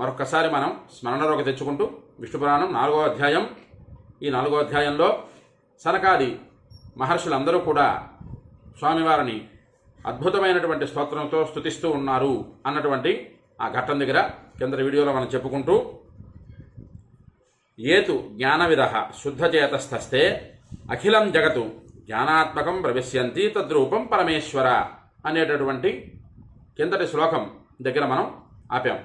మరొక్కసారి మనం స్మరణలోకి తెచ్చుకుంటూ విష్ణు పురాణం నాలుగో అధ్యాయం. ఈ నాలుగో అధ్యాయంలో సనకాది మహర్షులందరూ కూడా స్వామివారిని అద్భుతమైనటువంటి స్తోత్రంతో స్తుతిస్తూ ఉన్నారు అన్నటువంటి ఆ ఘట్టం దగ్గర కింద వీడియోలో మనం చెప్పుకుంటూ ఏతు జ్ఞానవిద శుద్ధచేతస్థస్తే అఖిలం జగతు జ్ఞానాత్మకం ప్రవిశ్యంతి తద్రూపం పరమేశ్వర అనేటటువంటి కిందటి శ్లోకం దగ్గర మనం ఆపాం.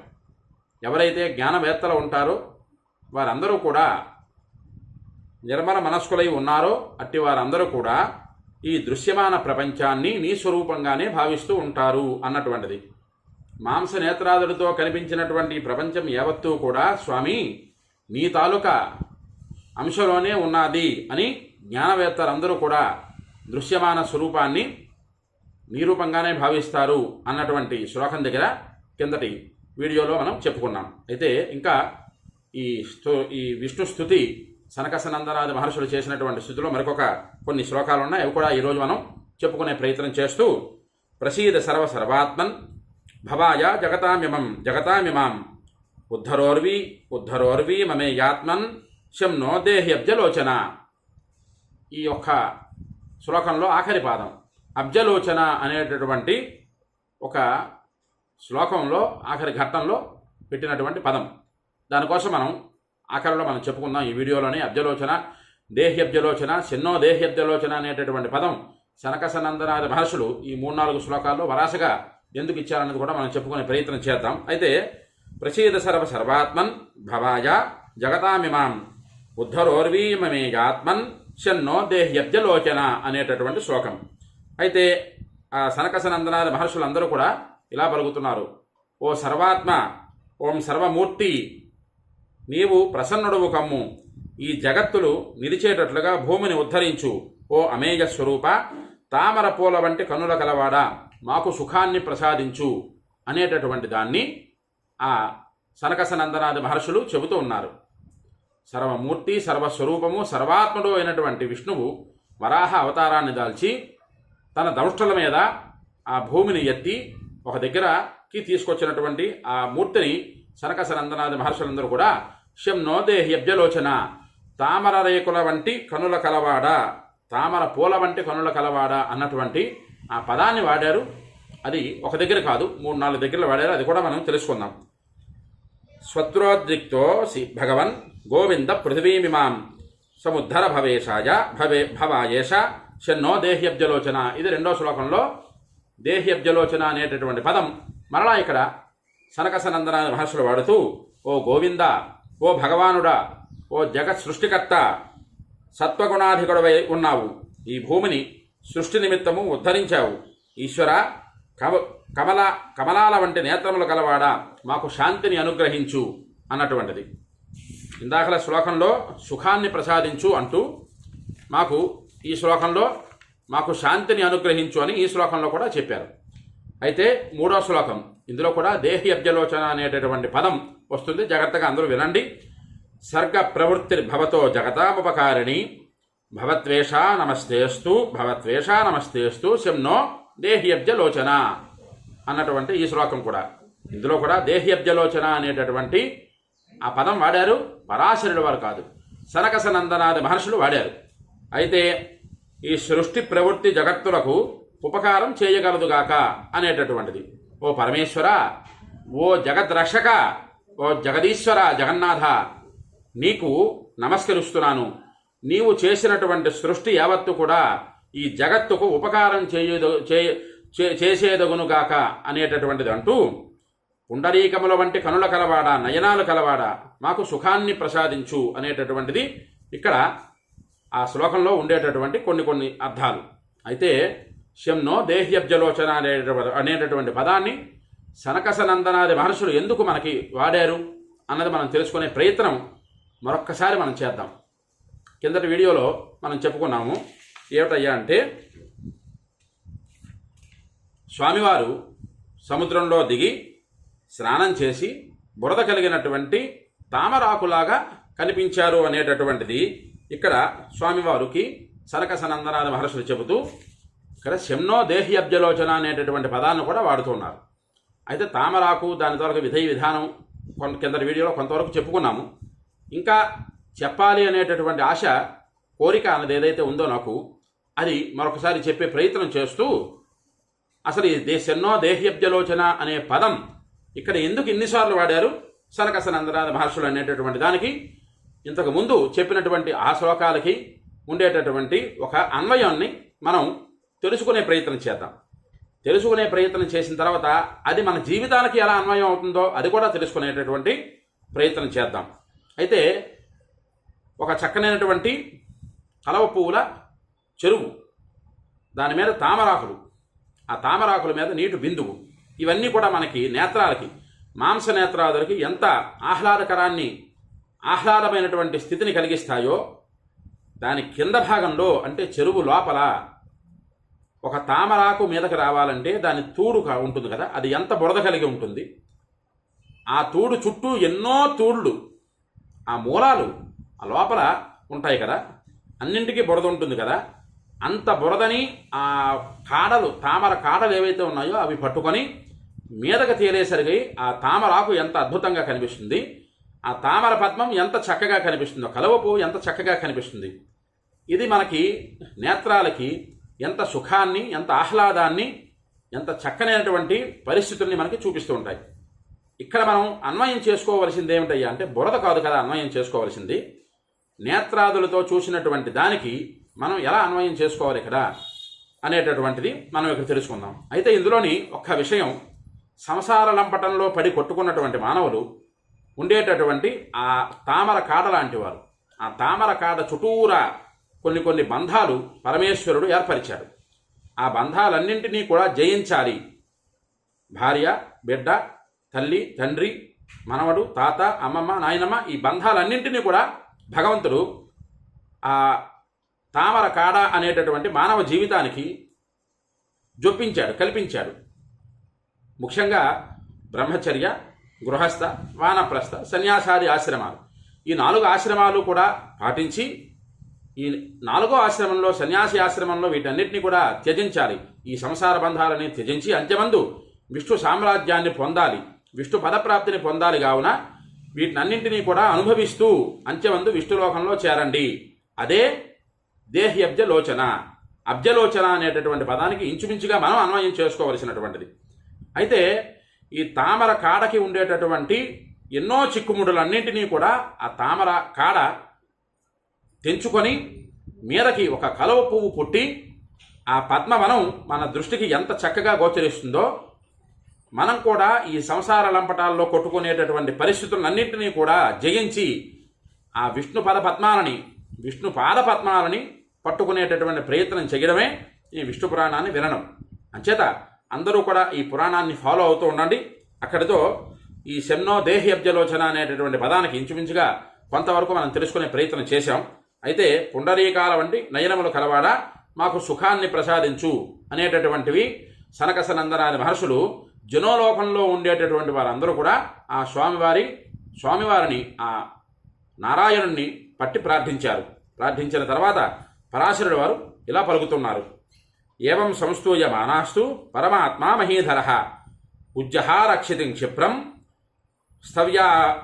ఎవరైతే జ్ఞానవేత్తలు ఉంటారో వారందరూ కూడా నిర్మల మనస్కులై ఉన్నారో అట్టి వారందరూ కూడా ఈ దృశ్యమాన ప్రపంచాన్ని నీ స్వరూపంగానే భావిస్తూ ఉంటారు అన్నటువంటిది. మాంస నేత్రాదులతో కనిపించినటువంటి ప్రపంచం యావత్తూ కూడా స్వామి నీ తాలూకా అంశలోనే ఉన్నది అని జ్ఞానవేత్తలందరూ కూడా దృశ్యమాన స్వరూపాన్ని నీ రూపంగానే భావిస్తారు అన్నటువంటి శ్లోకం దగ్గర కిందటి వీడియోలో మనం చెప్పుకున్నాం. అయితే ఇంకా ఈ స్తు ఈ విష్ణు స్థుతి సనకసనందనాది మహర్షులు చేసినటువంటి స్థుతిలో మరికొక కొన్ని శ్లోకాలు ఉన్నాయి అవి కూడా ఈరోజు మనం చెప్పుకునే ప్రయత్నం చేస్తూ ప్రసీద సర్వ సర్వాత్మన్ భవాయ జగతామిమం జగతామిమాం ఉద్ధరోర్వి ఉద్ధరోర్వి మమే యాత్మన్ శంనో దేహ్యబ్జలోచన. ఈ యొక్క శ్లోకంలో ఆఖరి పాదం. అబ్జలోచన అనేటటువంటి ఒక శ్లోకంలో ఆఖరి ఘట్టంలో పెట్టినటువంటి పదం. దానికోసం మనం ఆఖరిలో మనం చెప్పుకుందాం. ఈ వీడియోలోనే అబ్జలోచన దేహ్యబ్జలోచన చిన్నో దేహ్యబ్జలోచన అనేటటువంటి పదం సనకసనందనాది మహర్షులు ఈ మూడు నాలుగు శ్లోకాల్లో వరాసగా ఎందుకు ఇచ్చారన్నది కూడా మనం చెప్పుకునే ప్రయత్నం చేద్దాం. అయితే ప్రసీద సర్వ సర్వాత్మన్ భవాయ జగతామిమాం ఉద్ధరోర్వీమమేగాత్మన్ శన్నో దేహ్యబ్జలోచన అనేటటువంటి శ్లోకం. అయితే ఆ సనకసనందనాది మహర్షులందరూ కూడా ఇలా పలుకుతున్నారు. ఓ సర్వాత్మ ఓం సర్వమూర్తి నీవు ప్రసన్నుడవు కమ్ము. ఈ జగత్తులు నిలిచేటట్లుగా భూమిని ఉద్ధరించు ఓ అమేయ స్వరూప తామర పూల వంటి కనుల కలవాడా మాకు సుఖాన్ని ప్రసాదించు అనేటటువంటి దాన్ని ఆ సనకసనందనాది మహర్షులు చెబుతూ ఉన్నారు. సర్వమూర్తి సర్వస్వరూపము సర్వాత్ముడు అయినటువంటి విష్ణువు వరాహ అవతారాన్ని దాల్చి తన దౌష్టల మీద ఆ భూమిని ఎత్తి ఒక దగ్గరకి తీసుకొచ్చినటువంటి ఆ మూర్తిని సనకసనందనాది మహర్షులందరూ కూడా శం నోదేహ్యబ్జలోచన తామర రేకుల వంటి కనుల కలవాడ తామర పూల వంటి కనుల కలవాడ అన్నటువంటి ఆ పదాన్ని వాడారు. అది ఒక దగ్గర కాదు మూడు నాలుగు దగ్గరలు వాడారు. అది కూడా మనం తెలుసుకుందాం. స్వత్రోద్రిక్తో సి భగవన్ గోవింద పృథివీమిమాం సముద్ధర భవేశాయ భవే భవాయేష షన్నో దేహ్యబ్జలోచన ఇది రెండో శ్లోకంలో దేహ్యబ్జలోచన అనేటటువంటి పదం. మరలా ఇక్కడ సనకసనందన మహర్షులు వాడుతూ ఓ గోవింద ఓ భగవానుడా ఓ జగత్ సృష్టికర్త సత్వగుణాధికుడవై ఉన్నావు. ఈ భూమిని సృష్టి నిమిత్తము ఉద్ధరించావు. ఈశ్వర కమ కమల కమలాల వంటి నేత్రములు కలవాడా మాకు శాంతిని అనుగ్రహించు అన్నటువంటిది. ఇందాకల శ్లోకంలో సుఖాన్ని ప్రసాదించు అంటూ మాకు ఈ శ్లోకంలో మాకు శాంతిని అనుగ్రహించు అని ఈ శ్లోకంలో కూడా చెప్పారు. అయితే మూడో శ్లోకం ఇందులో కూడా దేహి అబ్జలోచన అనేటటువంటి పదం వస్తుంది. జాగ్రత్తగా అందరూ వినండి. సర్గ ప్రవృత్తి భవతో జగతాపకారిణి భవత్వేష నమస్తేస్తు భవత్వేష నమస్తేస్తు శంనో దేహ్యబ్జలోచన అన్నటువంటి ఈ శ్లోకం కూడా. ఇందులో కూడా దేహ్యబ్జలోచన అనేటటువంటి ఆ పదం వాడారు. పరాశరుడు వారు కాదు సనకసనందనాది మహర్షులు వాడారు. అయితే ఈ సృష్టి ప్రవృత్తి జగత్తులకు ఉపకారం చేయగలదుగాక అనేటటువంటిది. ఓ పరమేశ్వర ఓ జగద్రక్షక ఓ జగదీశ్వర జగన్నాథ నీకు నమస్కరిస్తున్నాను. నీవు చేసినటువంటి సృష్టి యావత్తు కూడా ఈ జగత్తుకు ఉపకారం చేయదు చే- చేసేదగునుగాక అనేటటువంటిది అంటూ పుండరీకముల వంటి కనుల కలవాడ నయనాలు కలవాడ మాకు సుఖాన్ని ప్రసాదించు అనేటటువంటిది ఇక్కడ ఆ శ్లోకంలో ఉండేటటువంటి కొన్ని కొన్ని అర్థాలు. అయితే శంనో దేహ్యబ్జలోచన అనేట అనేటటువంటి పదాన్ని సనకసనందనాది మహర్షులు ఎందుకు మనకి వాడారు అన్నది మనం తెలుసుకునే ప్రయత్నం మరొక్కసారి మనం చేద్దాం. కిందటి వీడియోలో మనం చెప్పుకున్నాము ఏమిటయ్యా అంటే స్వామివారు సముద్రంలో దిగి స్నానం చేసి బురద కలిగినటువంటి తామరాకులాగా కనిపించారు అనేటటువంటిది ఇక్కడ స్వామివారికి సనక సనందనాది మహర్షులు చెబుతూ ఇక్కడ శమ్నో దేహి అబ్జలోచన అనేటటువంటి పదాన్ని కూడా వాడుతున్నారు అయితే తామరాకు దాని ద్వారా విధేయ విధానం కొంత కిందటి వీడియోలో కొంతవరకు చెప్పుకున్నాము. ఇంకా చెప్పాలి అనేటటువంటి ఆశ కోరిక అన్నది ఏదైతే ఉందో నాకు అది మరొకసారి చెప్పే ప్రయత్నం చేస్తూ అసలు ఈ దేశన్నో దేహ్యబ్జలోచన అనే పదం ఇక్కడ ఎందుకు ఇన్నిసార్లు వాడారు? సనకసనందనాథ మహర్షులు అనేటటువంటి దానికి ఇంతకు ముందు చెప్పినటువంటి ఆ శ్లోకాలకి ఉండేటటువంటి ఒక అన్వయాన్ని మనం తెలుసుకునే ప్రయత్నం చేద్దాం. తెలుసుకునే ప్రయత్నం చేసిన తర్వాత అది మన జీవితానికి ఎలా అన్వయం అవుతుందో అది కూడా తెలుసుకునేటటువంటి ప్రయత్నం చేద్దాం. అయితే ఒక చక్కనైనటువంటి కలవ పువ్వుల చెరువు దాని మీద తామరాకులు. ఆ తామరాకుల మీద నీటి బిందువు. ఇవన్నీ కూడా మనకి నేత్రాలకి మాంస నేత్రాదులకి ఎంత ఆహ్లాదకరాన్ని ఆహ్లాదమైనటువంటి స్థితిని కలిగిస్తాయో దాని కింద భాగంలో అంటే చెరువు లోపల ఒక తామరాకు మీదకి రావాలంటే దాని తూడు కా- ఉంటుంది కదా అది ఎంత బురద కలిగి ఉంటుంది? ఆ తూడు చుట్టూ ఎన్నో తూళ్ళు ఆ మూలాలు ఆ లోపల ఉంటాయి కదా అన్నింటికీ బురద ఉంటుంది కదా అంత బురదని ఆ కాడలు తామర కాడలు ఏవైతే ఉన్నాయో అవి పట్టుకొని మీదకు తేలేసరికి ఆ తామరాకు ఎంత అద్భుతంగా కనిపిస్తుంది? ఆ తామర పద్మం ఎంత చక్కగా కనిపిస్తుందో కలవ పువ్వు ఎంత చక్కగా కనిపిస్తుంది. ఇది మనకి నేత్రాలకి ఎంత సుఖాన్ని ఎంత ఆహ్లాదాన్ని ఎంత చక్కనైనటువంటి పరిస్థితుల్ని మనకి చూపిస్తూ ఉంటాయి. ఇక్కడ మనం అన్వయం చేసుకోవలసింది ఏమిటయ్యా అంటే బురద కాదు కదా అన్వయం చేసుకోవలసింది. నేత్రాదులతో చూసినటువంటి దానికి మనం ఎలా అన్వయం చేసుకోవాలి ఇక్కడ అనేటటువంటిది మనం ఇక్కడ తెలుసుకుందాం. అయితే ఇందులోని ఒక్క విషయం సంసార లంపటంలో పడి కొట్టుకున్నటువంటి మానవులు ఉండేటటువంటి ఆ తామర కాడ లాంటి వారు. ఆ తామర కాడ చుట్టూరా కొన్ని కొన్ని బంధాలు పరమేశ్వరుడు ఏర్పరిచాడు. ఆ బంధాలన్నింటినీ కూడా జయించాలి. భార్య బిడ్డ తల్లి తండ్రి మనవడు తాత అమ్మమ్మ నాయనమ్మ ఈ బంధాలన్నింటినీ కూడా భగవంతుడు ఆ తామర కాడ అనేటటువంటి మానవ జీవితానికి జొప్పించాడు కల్పించాడు. ముఖ్యంగా బ్రహ్మచర్య గృహస్థ వానప్రస్థ సన్యాసాది ఆశ్రమాలు. ఈ నాలుగు ఆశ్రమాలు కూడా పాటించి ఈ నాలుగో ఆశ్రమంలో సన్యాసి ఆశ్రమంలో వీటన్నిటిని కూడా త్యజించాలి. ఈ సంసార బంధాలని త్యజించి అంత్యమందు విష్ణు సామ్రాజ్యాన్ని పొందాలి. విష్ణు పదప్రాప్తిని పొందాలి కావున వీటినన్నింటినీ కూడా అనుభవిస్తూ అంత్యమందు విష్ణులోకంలో చేరండి. అదే దేహి అబ్జలోచన అబ్జలోచన అనేటటువంటి పదానికి ఇంచుమించుగా మనం అన్వయం చేసుకోవలసినటువంటిది. అయితే ఈ తామర కాడకి ఉండేటటువంటి ఎన్నో చిక్కుముడులన్నింటినీ కూడా ఆ తామర కాడ తెంచుకొని మీదకి ఒక కలవ పువ్వు పుట్టి ఆ పద్మవనం మన దృష్టికి ఎంత చక్కగా గోచరిస్తుందో మనం కూడా ఈ సంసార లంపటాల్లో కొట్టుకునేటటువంటి పరిస్థితులన్నింటినీ కూడా జయించి ఆ విష్ణు పద పద్మాలని విష్ణు పాద పద్మాలని పట్టుకునేటటువంటి ప్రయత్నం చేయడమే ఈ విష్ణు పురాణాన్ని వినడం. అంచేత అందరూ కూడా ఈ పురాణాన్ని ఫాలో అవుతూ ఉండండి. అక్కడితో ఈ శన్నో దేహ్యబ్జలోచన అనేటటువంటి పదానికి ఇంచుమించుగా కొంతవరకు మనం తెలుసుకునే ప్రయత్నం చేశాం. అయితే పుండరీకాల వంటి నయనములు కలవాడ? మాకు సుఖాన్ని ప్రసాదించు అనేటటువంటివి సనకసనందనాది మహర్షులు జనోలోకంలో ఉండేటటువంటి వారందరూ కూడా ఆ స్వామివారి స్వామివారిని ఆ నారాయణుణ్ణి పట్టి ప్రార్థించారు. ప్రార్థించిన తర్వాత పరాశరుడు వారు ఇలా పలుకుతున్నారు. ఏవం సంస్తూయమానాస్తు పరమాత్మా మహీధర. ఉజ్జహారక్షితిం క్షిప్రం స్థవ్యా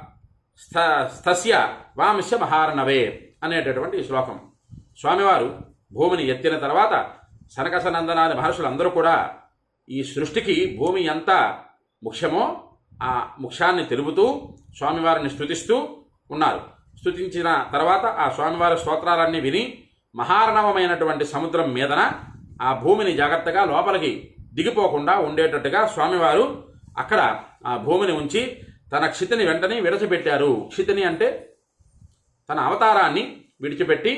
స్థ స్థస్య వాంశ మహార్ణవే అనేటటువంటి ఈ శ్లోకం. స్వామివారు భూమిని ఎత్తిన తర్వాత సనకసనందనాది మహర్షులందరూ కూడా ఈ సృష్టికి భూమి ఎంత ముఖ్యమో ఆ ముఖ్యాన్ని తెలుపుతూ స్వామివారిని స్తుతిస్తూ ఉన్నారు. స్థుతించిన తర్వాత ఆ స్వామివారి స్తోత్రాలన్నీ విని మహార్ణవమైనటువంటి సముద్రం మీదన ఆ భూమిని జాగ్రత్తగా లోపలికి దిగిపోకుండా ఉండేటట్టుగా స్వామివారు అక్కడ ఆ భూమిని ఉంచి తన క్షితిని వెంటనే విడచిపెట్టారు. క్షితిని అంటే తన అవతారాన్ని విడిచిపెట్టి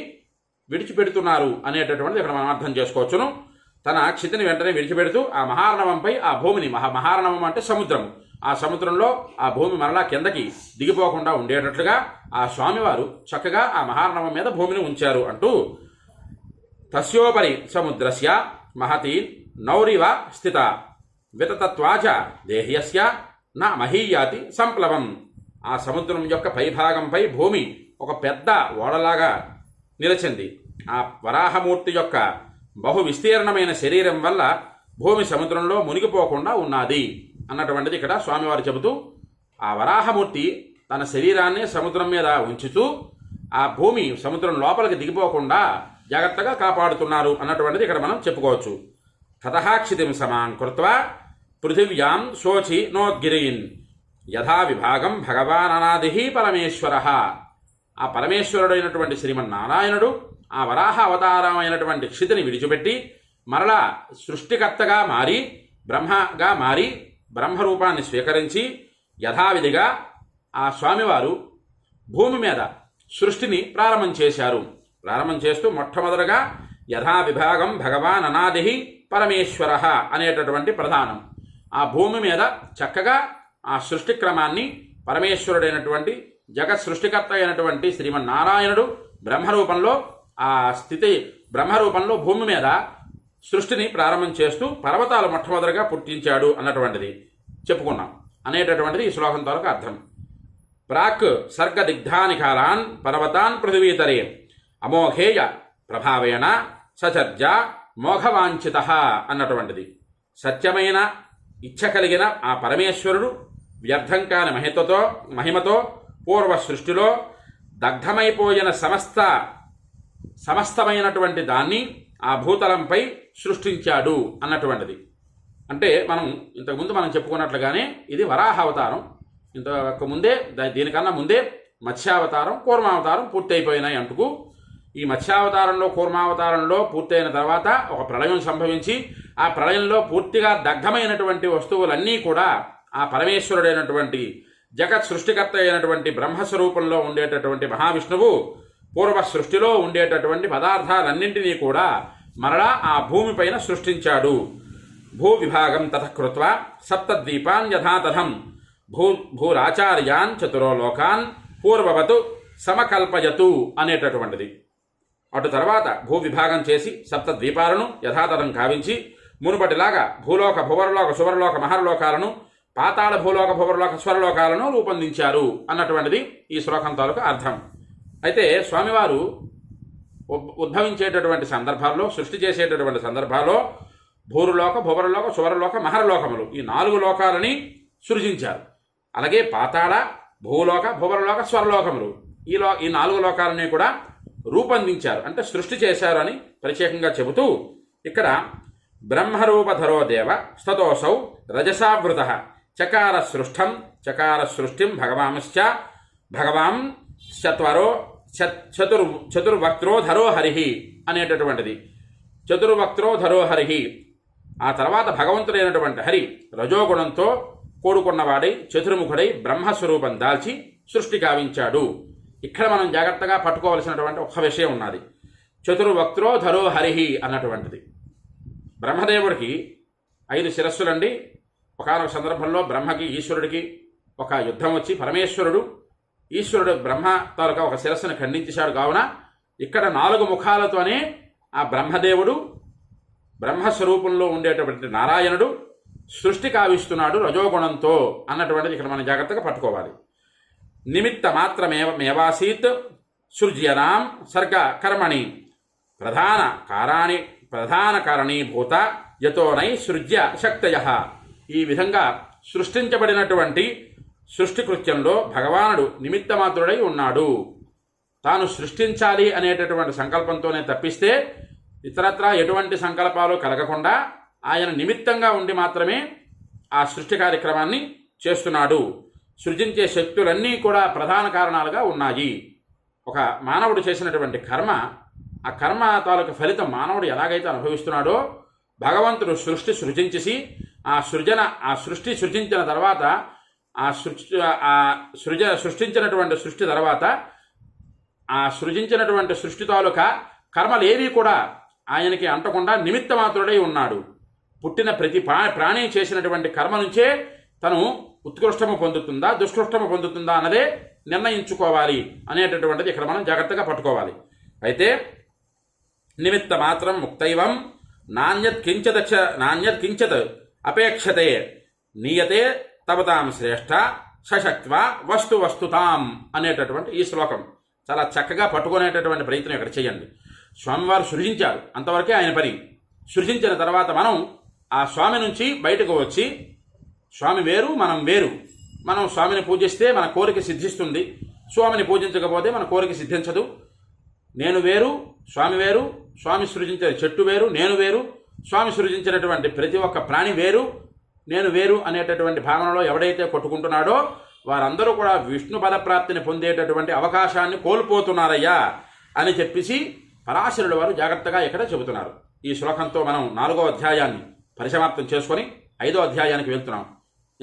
విడిచిపెడుతున్నారు అనేటటువంటిది ఇక్కడ మనం అర్థం చేసుకోవచ్చును. తన క్షితిని వెంటనే విడిచిపెడుతూ ఆ మహారణవంపై ఆ భూమిని మహా మహారణవం అంటే సముద్రం. ఆ సముద్రంలో ఆ భూమి మరలా కిందకి దిగిపోకుండా ఉండేటట్లుగా ఆ స్వామివారు చక్కగా ఆ మహారణవం మీద భూమిని ఉంచారు అంటూ తస్యోపరి సముద్రస్య మహతీ నౌరివ స్థిత. వితతత్వాచ దేహ్యస్య నా మహీయాతి సంప్లవం. ఆ సముద్రం యొక్క పైభాగంపై భూమి ఒక పెద్ద ఓడలాగా నిలిచింది. ఆ వరాహమూర్తి యొక్క బహు విస్తీర్ణమైన శరీరం వల్ల భూమి సముద్రంలో మునిగిపోకుండా ఉన్నది అన్నటువంటిది ఇక్కడ స్వామివారు చెబుతూ ఆ వరాహమూర్తి తన శరీరాన్ని సముద్రం మీద ఉంచుతూ ఆ భూమి సముద్రం లోపలికి దిగిపోకుండా జాగ్రత్తగా కాపాడుతున్నారు అన్నటువంటిది ఇక్కడ మనం చెప్పుకోవచ్చు. తతహాక్షితిం సమాం కృత్వా పృథివ్యాం శోచి నోద్గిరీన్. యథా విభాగం భగవాన్ అనాది పరమేశ్వర. ఆ పరమేశ్వరుడైనటువంటి శ్రీమన్నారాయణుడు ఆ వరాహ అవతారమైనటువంటి క్షితిని విడిచిపెట్టి మరలా సృష్టికర్తగా మారి బ్రహ్మగా మారి బ్రహ్మరూపాన్ని స్వీకరించి యథావిధిగా ఆ స్వామివారు భూమి మీద సృష్టిని ప్రారంభం చేశారు. ప్రారంభం చేస్తూ మొట్టమొదటగా యథా విభాగం భగవాన్ అనాది పరమేశ్వర అనేటటువంటి ప్రధానం. ఆ భూమి మీద చక్కగా ఆ సృష్టి క్రమాన్ని పరమేశ్వరుడైనటువంటి జగత్ సృష్టికర్త అయినటువంటి శ్రీమన్నారాయణుడు బ్రహ్మరూపంలో ఆ స్థితి బ్రహ్మరూపంలో భూమి మీద సృష్టిని ప్రారంభం చేస్తూ పర్వతాలు మొట్టమొదటిగా పుట్టించాడు అన్నటువంటిది చెప్పుకున్నాం. అనేటటువంటిది ఈ శ్లోకం తాలూకు అర్థం. ప్రాక్ సర్గదిగ్ధాని కాలాన్ పర్వతాన్ పృథివీతరే అమోఘేయ ప్రభావేణ సచర్జ మోఘవాంఛిత అన్నటువంటిది. సత్యమైన ఇచ్ఛ కలిగిన ఆ పరమేశ్వరుడు వ్యర్థం కాని మహితతో మహిమతో పూర్వ సృష్టిలో దగ్ధమైపోయిన సమస్త సమస్తమైనటువంటి దాన్ని ఆ భూతలంపై సృష్టించాడు అన్నటువంటిది. అంటే మనం ఇంతకుముందు మనం చెప్పుకున్నట్లుగానే ఇది వరాహ అవతారం ఇంతకు ముందే దీనికన్నా ముందే మత్స్యావతారం కూర్మావతారం పూర్తయిపోయినాయి అంటుకు ఈ మత్స్యావతారంలో కూర్మావతారంలో పూర్తయిన తర్వాత ఒక ప్రళయం సంభవించి ఆ ప్రళయంలో పూర్తిగా దగ్ధమైనటువంటి వస్తువులన్నీ కూడా ఆ పరమేశ్వరుడైనటువంటి జగత్ సృష్టికర్త అయినటువంటి బ్రహ్మస్వరూపంలో ఉండేటటువంటి మహావిష్ణువు పూర్వ సృష్టిలో ఉండేటటువంటి పదార్థాలన్నింటినీ కూడా మరలా ఆ భూమిపైన సృష్టించాడు. భూ విభాగం తతకృత్వ సప్తద్వీపాన్ యథాతథం భూ భూరాచార్యాన్ చతురో లోకాన్ పూర్వవతు సమకల్పయతు అనేటటువంటిది. అటు తర్వాత భూ విభాగం చేసి సప్త ద్వీపాలను యథాతథం కావించి మునుపటిలాగా భూలోక భువరలోక సువరలోక మహర్లోకాలను పాతాళ భూలోక భువరలోక స్వరలోకాలను రూపొందించారు అన్నటువంటిది ఈ శ్లోకం తాలూకు అర్థం. అయితే స్వామివారు ఉద్భవించేటటువంటి సందర్భాల్లో సృష్టి చేసేటటువంటి సందర్భాల్లో భూరులోక భువరలోక సువరలోక మహరలోకములు ఈ నాలుగు లోకాలని సృజించారు. అలాగే పాతాళ భూలోక భువరలోక స్వరలోకములు ఈ లో ఈ నాలుగు లోకాలని కూడా రూపొందించారు అంటే సృష్టి చేశారు అని ప్రత్యేకంగా చెబుతూ ఇక్కడ బ్రహ్మరూపధరో దేవ స్తతోసౌ రజసావృత చకార సృష్టం చకార సృష్టిం భగవాంశ్చ భగవాం చత్వరో చతుర్ చతుర్వక్త్రో ధరో హరిహి అనేటటువంటిది. చతుర్వక్త్రో ధరో హరిహి ఆ తర్వాత భగవంతుడైనటువంటి హరి రజోగుణంతో కూడుకున్నవాడై చతుర్ముఖుడై బ్రహ్మస్వరూపం దాల్చి సృష్టి గావించాడు. ఇక్కడ మనం జాగ్రత్తగా పట్టుకోవలసినటువంటి ఒక విషయం ఉన్నది. చతుర్వక్త్రో ధరో హరిహి అన్నటువంటిది. బ్రహ్మదేవుడికి ఐదు శిరస్సులండి. ఒకనొక సందర్భంలో బ్రహ్మకి ఈశ్వరుడికి ఒక యుద్ధం వచ్చి పరమేశ్వరుడు ఈశ్వరుడు బ్రహ్మ తాలూకా ఒక శిరస్సును ఖండించేశాడు కావున ఇక్కడ నాలుగు ముఖాలతోనే ఆ బ్రహ్మదేవుడు బ్రహ్మస్వరూపంలో ఉండేటటువంటి నారాయణుడు సృష్టి కావిస్తున్నాడు రజోగుణంతో అన్నటువంటిది ఇక్కడ మనం జాగ్రత్తగా పట్టుకోవాలి. నిమిత్త మాత్రమేవ మేవాసీత్ సృజ్యనాం సర్గ కర్మణి. ప్రధాన కారాణి ప్రధాన కారణీభూత యతోనై సృజ్య శక్తయ. ఈ విధంగా సృష్టించబడినటువంటి సృష్టి కృత్యంలో భగవానుడు నిమిత్తమాత్రుడై ఉన్నాడు. తాను సృష్టించాలి అనేటటువంటి సంకల్పంతోనే తప్పిస్తే ఇతరత్రా ఎటువంటి సంకల్పాలు కలగకుండా ఆయన నిమిత్తంగా ఉండి మాత్రమే ఆ సృష్టి కార్యక్రమాన్ని చేస్తున్నాడు. సృజించే శక్తులన్నీ కూడా ప్రధాన కారణాలుగా ఉన్నాయి. ఒక మానవుడు చేసినటువంటి కర్మ ఆ కర్మ తాలూకు ఫలితం మానవుడు ఎలాగైతే అనుభవిస్తున్నాడో భగవంతుడు సృష్టి సృజించేసి ఆ సృజన ఆ సృష్టి సృజించిన తర్వాత ఆ సృష్టి ఆ సృజ సృష్టించినటువంటి సృష్టి తర్వాత ఆ సృజించినటువంటి సృష్టి తాలూకా కర్మలేవి కూడా ఆయనకి అంటకుండా నిమిత్త మాత్రుడై ఉన్నాడు. పుట్టిన ప్రతి ప్రాణి చేసినటువంటి కర్మ నుంచే తను ఉత్కృష్టము పొందుతుందా దుష్కృష్టము పొందుతుందా అన్నదే నిర్ణయించుకోవాలి అనేటటువంటిది ఇక్కడ మనం జాగ్రత్తగా పట్టుకోవాలి. అయితే నిమిత్త మాత్రం ముక్తైవం నాణ్యత్ కించదక్ష నాణ్యత్ కించత్ అపేక్షతే నీయతే తవతాం శ్రేష్ఠ సశక్వ వస్తు వస్తుతాం అనేటటువంటి ఈ శ్లోకం. చాలా చక్కగా పట్టుకునేటటువంటి ప్రయత్నం ఇక్కడ చేయండి. స్వామివారు సృజించారు అంతవరకే ఆయన పని. సృజించిన తర్వాత మనం ఆ స్వామి నుంచి బయటకు వచ్చి స్వామి వేరు మనం వేరు. మనం స్వామిని పూజిస్తే మన కోరిక సిద్ధిస్తుంది. స్వామిని పూజించకపోతే మన కోరిక సిద్ధించదు. నేను వేరు స్వామి వేరు స్వామి సృజించిన చెట్టు వేరు నేను వేరు. స్వామి సృజించినటువంటి ప్రతి ఒక్క ప్రాణి వేరు నేను వేరు అనేటటువంటి భావనలో ఎవడైతే కొట్టుకుంటున్నాడో వారందరూ కూడా విష్ణు పదప్రాప్తిని పొందేటటువంటి అవకాశాన్ని కోల్పోతున్నారయ్యా అని చెప్పేసి పరాశరుడు వారు జాగ్రత్తగా ఇక్కడ చెబుతున్నారు. ఈ శ్లోకంతో మనం నాలుగో అధ్యాయాన్ని పరిసమాప్తం చేసుకొని ఐదో అధ్యాయానికి వెళ్తున్నాం.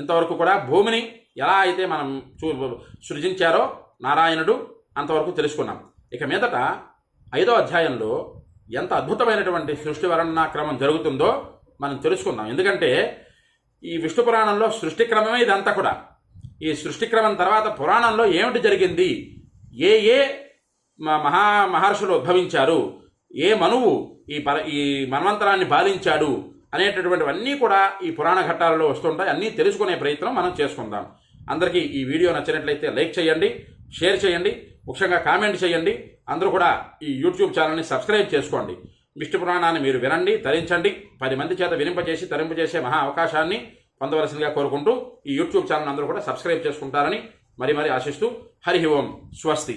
ఇంతవరకు కూడా భూమిని ఎలా అయితే మనం చూ సృజించారో నారాయణుడు అంతవరకు తెలుసుకున్నాం. ఇక మీదట ఐదో అధ్యాయంలో ఎంత అద్భుతమైనటువంటి సృష్టి వర్ణనా క్రమం జరుగుతుందో మనం తెలుసుకుందాం. ఎందుకంటే ఈ విష్ణు పురాణంలో సృష్టి క్రమమే ఇదంతా కూడా. ఈ సృష్టి క్రమం తర్వాత పురాణంలో ఏమిటి జరిగింది? ఏ ఏ మ- మహా మహర్షులు ఉద్భవించారు? ఏ మనువు ఈ పర ఈ మన్వంతరాన్ని పాలించాడు అనేటటువంటివన్నీ కూడా ఈ పురాణ ఘట్టాలలో వస్తుంటాయి. అన్నీ తెలుసుకునే ప్రయత్నం మనం చేసుకుందాం. అందరికీ ఈ వీడియో నచ్చినట్లయితే లైక్ చేయండి షేర్ చేయండి ముఖ్యంగా కామెంట్ చేయండి. అందరూ కూడా ఈ యూట్యూబ్ ఛానల్ని సబ్స్క్రైబ్ చేసుకోండి. విష్ణు పురాణాన్ని మీరు వినండి తరించండి. పది మంది చేత వినింపజేసి తరింపజేసే మహా అవకాశాన్ని పొందవలసిందిగా కోరుకుంటూ ఈ యూట్యూబ్ ఛానల్ అందరూ కూడా సబ్స్క్రైబ్ చేసుకుంటారని మరి మరి ఆశిస్తూ హరి ఓం స్వస్తి.